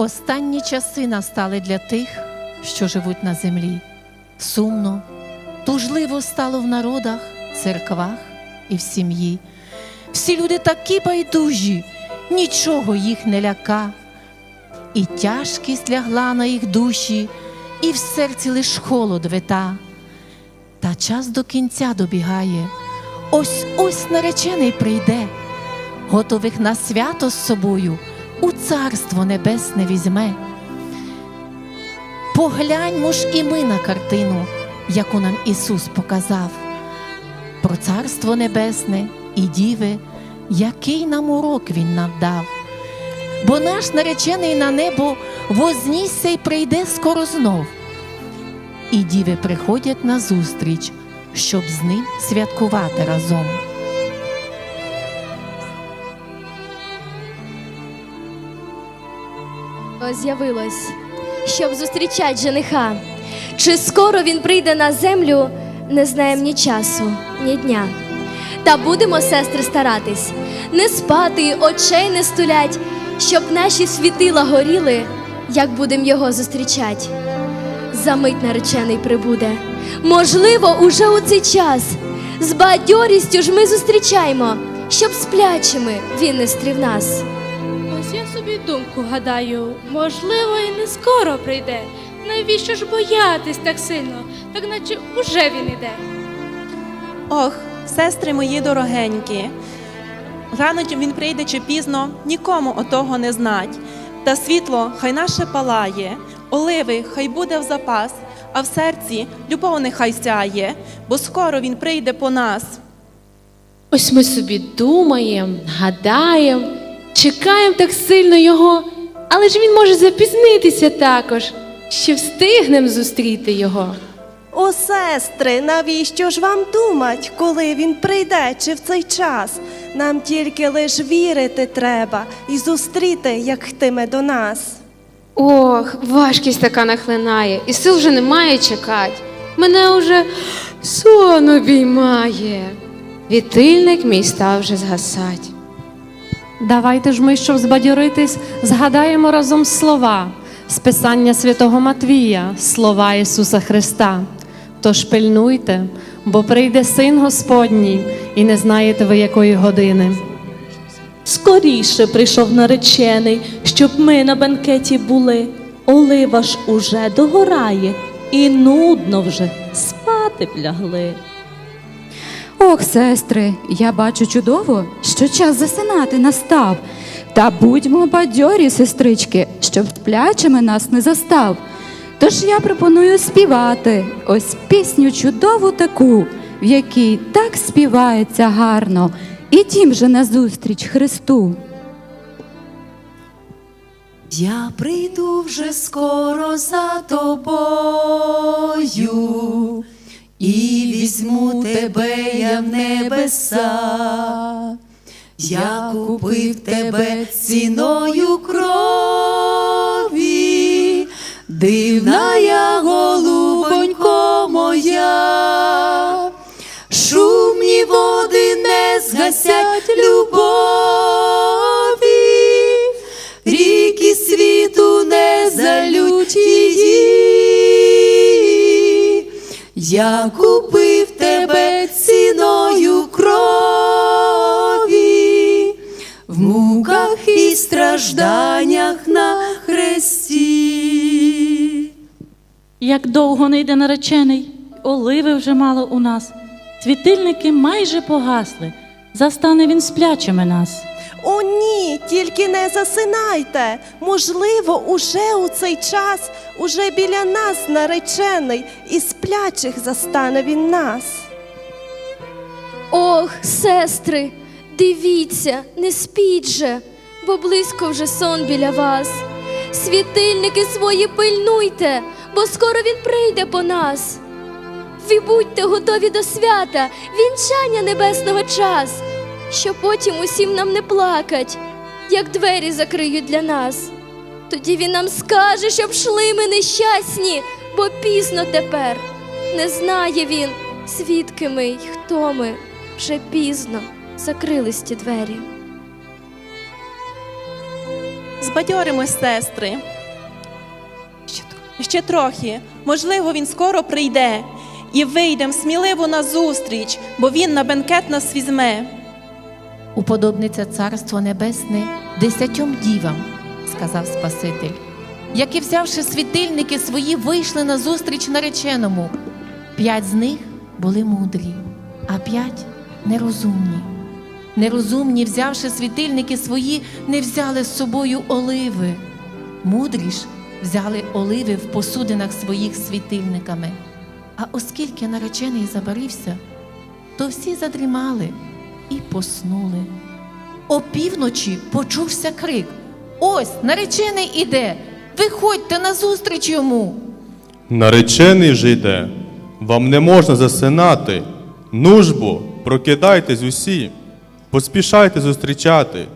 Останні часи настали для тих, що живуть на землі. Сумно, тужливо стало в народах, церквах і в сім'ї. Всі люди такі байдужі, нічого їх не ляка, і тяжкість лягла на їх душі, і в серці лиш холод вита. Та час до кінця добігає, ось ось наречений прийде, готових на свято з собою у царство небесне візьме. Погляньмо ж і ми на картину, яку нам Ісус показав, про царство небесне і діви, який нам урок Він нам дав. Бо наш наречений на небо вознісся й прийде скоро знов. І діви приходять на зустріч, щоб з ним святкувати разом. З'явилось, щоб зустрічати жениха. Чи скоро він прийде на землю, не знаєм ні часу, ні дня. Та будемо, сестри, старатись, не спати, очей не стулять, щоб наші світила горіли, як будем його зустрічать. Замить наречений прибуде. Можливо, уже у цей час. З бадьорістю ж ми зустрічаємо, щоб сплячими він не стрів нас. Собі думку гадаю, можливо, і не скоро прийде. Навіщо ж боятись так сильно, так наче уже він іде. Ох, сестри мої дорогенькі, рано він прийде чи пізно, нікому отого не знать. Та світло хай наше палає, оливи хай буде в запас, а в серці любов нехай сяє, бо скоро він прийде по нас. Ось ми собі думаємо, гадаємо, чекаємо так сильно його, але ж він може запізнитися також, ще встигнемо зустріти його. О, сестри, навіщо ж вам думать, коли він прийде чи в цей час? Нам тільки лиш вірити треба і зустріти, як хтиме до нас. Ох, важкість така нахлинає, і сил вже немає чекать. Мене уже сон обіймає. Вітильник мій став вже згасать. Давайте ж ми, щоб збадьоритись, згадаємо разом слова з Писання святого Матвія, слова Ісуса Христа. Тож пильнуйте, бо прийде син Господній, і не знаєте ви якої години. Скоріше прийшов наречений, щоб ми на бенкеті були. Олива ж уже догорає, і нудно вже спати б лягли. Ох, сестри, я бачу чудово, що час засинати настав. Та будьмо бадьорі, сестрички, щоб сплячими нас не застав. Тож я пропоную співати ось пісню чудову таку, в якій так співається гарно, і тім же назустріч Христу. Я прийду вже скоро за тобою, і візьму тебе я в небеса. Я купив тебе ціною крові, дивна я голубонько моя, шумні води не згасять любові, ріки світу не залють її. Я купив тебе ціною і стражданнях на хресті. Як довго не йде наречений, оливи вже мало у нас, світильники майже погасли, застане він сплячими нас. О, ні, тільки не засинайте. Можливо, уже у цей час, уже біля нас наречений, і сплячих застане він нас. Ох, сестри, дивіться, не спіть же, бо близько вже сон біля вас. Світильники свої пильнуйте, бо скоро він прийде по нас. Ви будьте готові до свята, вінчання небесного час, що потім усім нам не плакать, як двері закриють для нас. Тоді він нам скаже, щоб шли ми нещасні, бо пізно тепер. Не знає він, звідки ми й хто ми. Вже пізно закрились ті двері. Збадьоримось, сестри. Ще трохи. Можливо, він скоро прийде і вийдемо сміливо на зустріч, бо він на бенкет нас візьме. Уподобниться царство небесне десятьом дівам, сказав Спаситель, які, взявши світильники свої, вийшли на зустріч нареченому. П'ять з них були мудрі, а п'ять нерозумні. Нерозумні, взявши світильники свої, не взяли з собою оливи. Мудрі ж взяли оливи в посудинах своїх світильниками. А оскільки наречений забарився, то всі задрімали і поснули. Опівночі почувся крик: Ось наречений іде! Виходьте назустріч йому. Наречений же йде, вам не можна засинати. Нужбо, прокидайтесь усі, поспішайте зустрічати.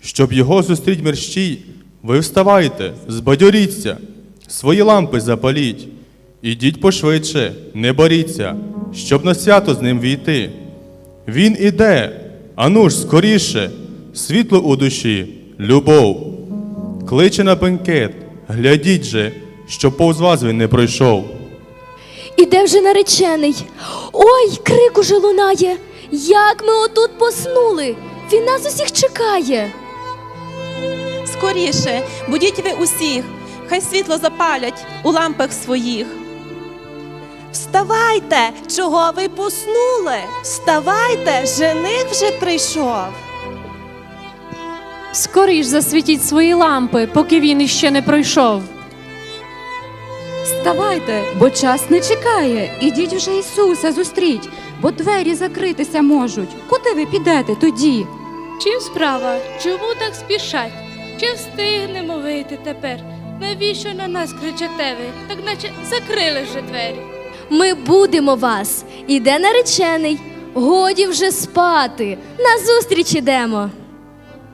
Щоб його зустріть мерщій, ви вставайте, збадьоріться, свої лампи запаліть. Ідіть пошвидше, не боріться, щоб на свято з ним війти. Він іде, ану ж скоріше, світло у душі, любов. Кличе на бенкет, глядіть же, щоб повз вас він не пройшов. Іде вже наречений. Ой, крик уже лунає. Як ми отут поснули? Він нас усіх чекає. Скоріше, будіть ви усіх, хай світло запалять у лампах своїх. Вставайте, чого ви поснули? Вставайте, жених вже прийшов. Скоріш засвітіть свої лампи, поки він іще не пройшов. Вставайте, бо час не чекає. Ідіть вже Ісуса зустріть, бо двері закритися можуть. Куди ви підете тоді? Чим справа? Чому так спішать? Чи встигнемо вийти тепер? Навіщо на нас кричите ви? Так наче закрили вже двері. Ми будемо вас. Іде наречений. Годі вже спати. На зустріч ідемо.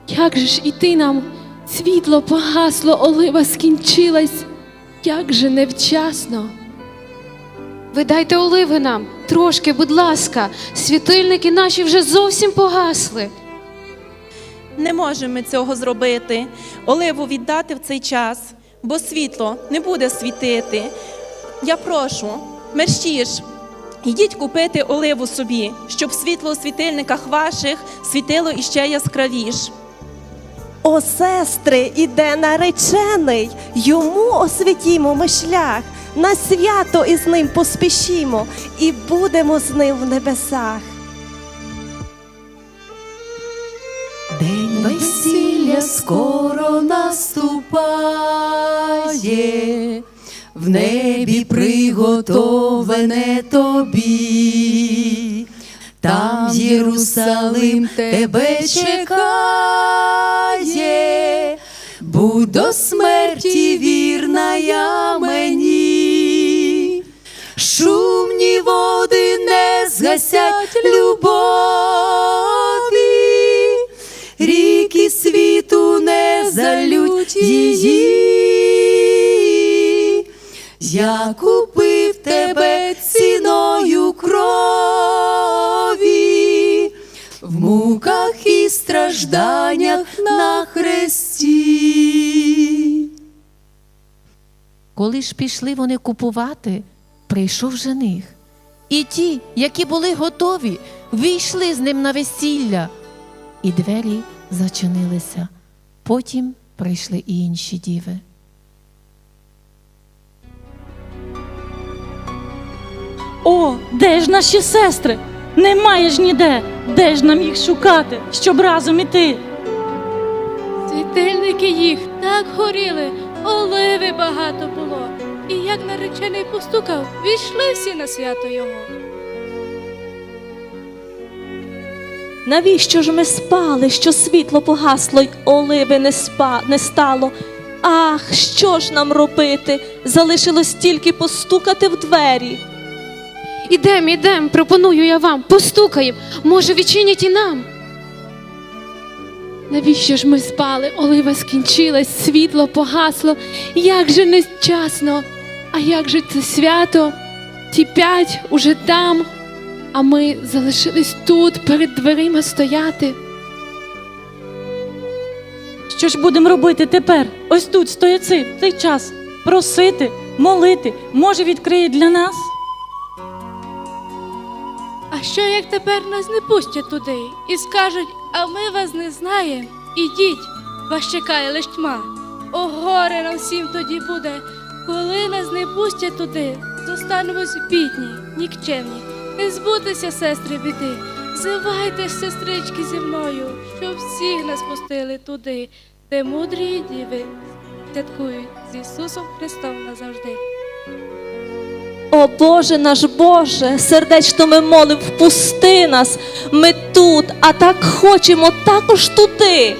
Як же ж іти нам? Світло погасло, олива скінчилась. Як же невчасно. Ви дайте оливи нам, трошки, будь ласка, світильники наші вже зовсім погасли. Не можемо ми цього зробити, оливу віддати в цей час, бо світло не буде світити. Я прошу, мерщіш, ідіть купити оливу собі, щоб світло у світильниках ваших світило іще яскравіш. О, сестри, іде наречений, йому освітімо ми шлях, на свято із ним поспішімо і будемо з ним в небесах. День весілля скоро наступає, в небі приготовлене тобі, там Єрусалим тебе чекає, будь до смерті вірна я мені, шумні води не згасять любові, ріки світу не залють її. Я купив стражданнях на хресті. Коли ж пішли вони купувати, прийшов жених. І ті, які були готові, війшли з ним на весілля, і двері зачинилися. Потім прийшли і інші діви. О, де ж наші сестри? Немає ж ніде. Де ж нам їх шукати, щоб разом іти? Світильники їх так горіли, оливи багато було. І як наречений постукав, війшли всі на свято його. Навіщо ж ми спали, що світло погасло й оливи не, спа, не стало? Ах, що ж нам робити? Залишилось тільки постукати в двері. Ідем, ідем, пропоную я вам, постукаєм, може, відчинять і нам. Навіщо ж ми спали? Олива скінчилась, світло погасло. Як же нещасно! А як же це свято? Ті п'ять уже там, а ми залишились тут перед дверима стояти. Що ж будемо робити тепер? Ось тут, стоячи, в цей час. Просити, молити, може відкриє для нас? А що як тепер нас не пустять туди і скажуть, а ми вас не знаємо? Ідіть, вас чекає лиш тьма. О, горе нам всім тоді буде, коли нас не пустять туди, зостанемось бідні, нікчемні. Не збутися, сестри, біди. Зивайте, сестрички, зі мною, щоб всіх нас пустили туди, де мудрі діви святкують з Ісусом Христом назавжди. О Боже наш Боже, сердечно ми молим, впусти нас. Ми тут, а так хочемо також туди.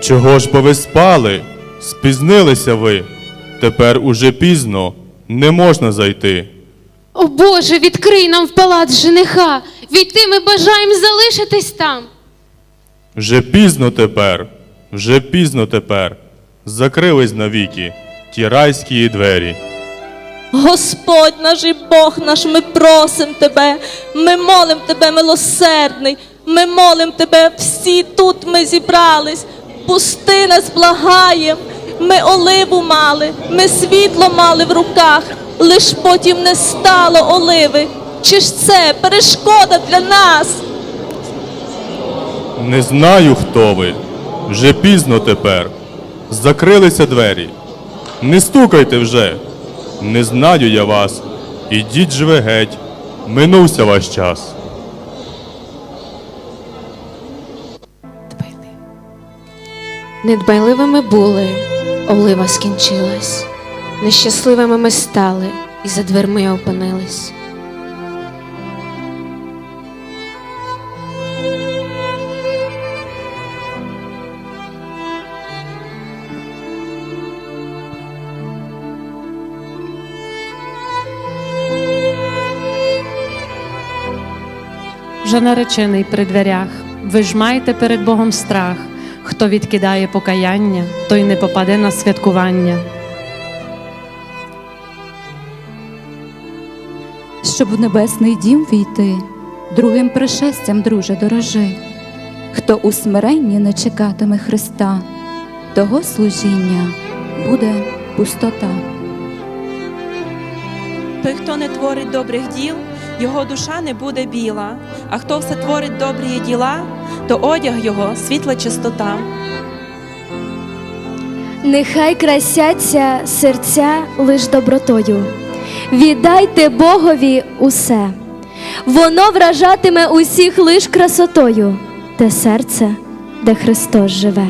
Чого ж бо ви спали? Спізнилися ви. Тепер уже пізно, не можна зайти. О Боже, відкрий нам в палац жениха. Війти ми бажаємо залишитись там. Вже пізно тепер, вже пізно тепер. Закрились навіки ті райські двері. Господь наш і Бог наш, ми просим Тебе, ми молим Тебе, милосердний, ми молим Тебе, всі тут ми зібрались, пусти нас, благаєм. Ми оливу мали, ми світло мали в руках, лиш потім не стало оливи. Чи ж це перешкода для нас? Не знаю, хто ви. Вже пізно тепер. Закрилися двері. Не стукайте вже. Не знаю я вас. Ідіть живе геть. Минувся ваш час. Недбайливими були, олива скінчилась. Нещасливими ми стали і за дверми опинились. Вже наречений при дверях, ви ж маєте перед Богом страх. Хто відкидає покаяння, той не попаде на святкування. Щоб в небесний дім війти, другим пришестям, друже, дорожи. Хто у смиренні не чекатиме Христа, того служіння буде пустота. Той, хто не творить добрих діл, його душа не буде біла, а хто все творить добрі діла, то одяг його світла чистота. Нехай красяться серця лиш добротою. Віддайте Богові усе. Воно вражатиме усіх лиш красотою, те серце, де Христос живе.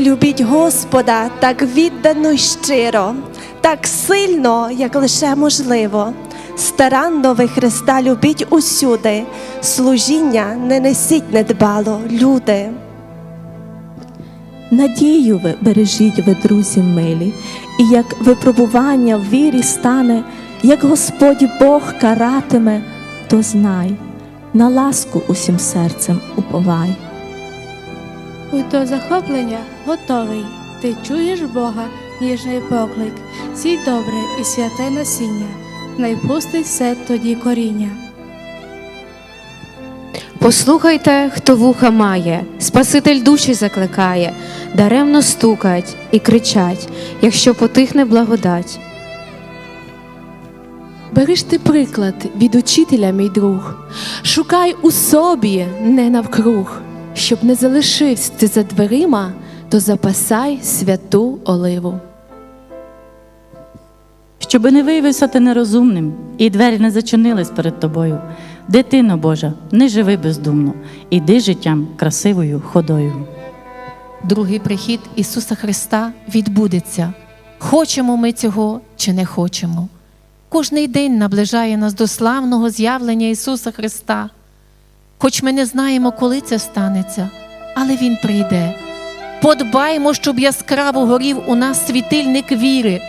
Любіть Господа так віддано й щиро, так сильно, як лише можливо. Старанно ви Христа любіть усюди, служіння не несіть недбало, люди. Надію ви бережіть ви, друзі милі, і як випробування в вірі стане, як Господь Бог каратиме, то знай, на ласку усім серцем уповай. Будь до захоплення готовий. Ти чуєш Бога, ніжний поклик, сій добре і святе насіння, найпустить все тоді коріння. Послухайте, хто вуха має, Спаситель душі закликає, даремно стукать і кричать, якщо потихне благодать. Береш ти приклад від учителя, мій друг, шукай у собі, не навкруг, щоб не залишився ти за дверима, то запасай святу оливу. Щоби не виявився ти нерозумним, і двері не зачинились перед тобою. Дитино Божа, не живи бездумно, іди життям красивою ходою. Другий прихід Ісуса Христа відбудеться. Хочемо ми цього чи не хочемо. Кожний день наближає нас до славного з'явлення Ісуса Христа. Хоч ми не знаємо, коли це станеться, але Він прийде. Подбаймо, щоб яскраво горів у нас світильник віри,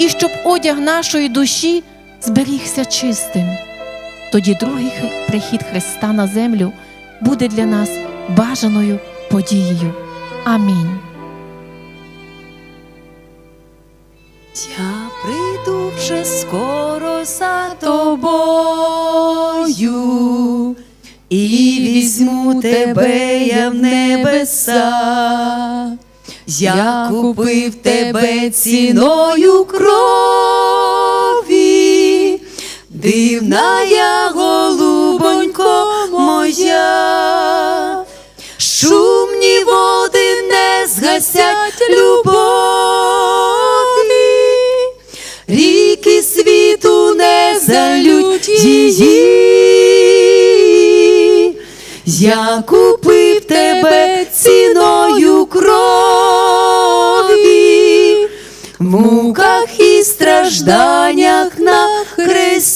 і щоб одяг нашої душі зберігся чистим. Тоді другий прихід Христа на землю буде для нас бажаною подією. Амінь. Я прийду вже скоро за тобою і візьму тебе я в небеса. Я купив тебе ціною крові, дивна я голубонько моя, шумні води не згасять любові, ріки світу не залють її. Я купив стражданнях на хресті.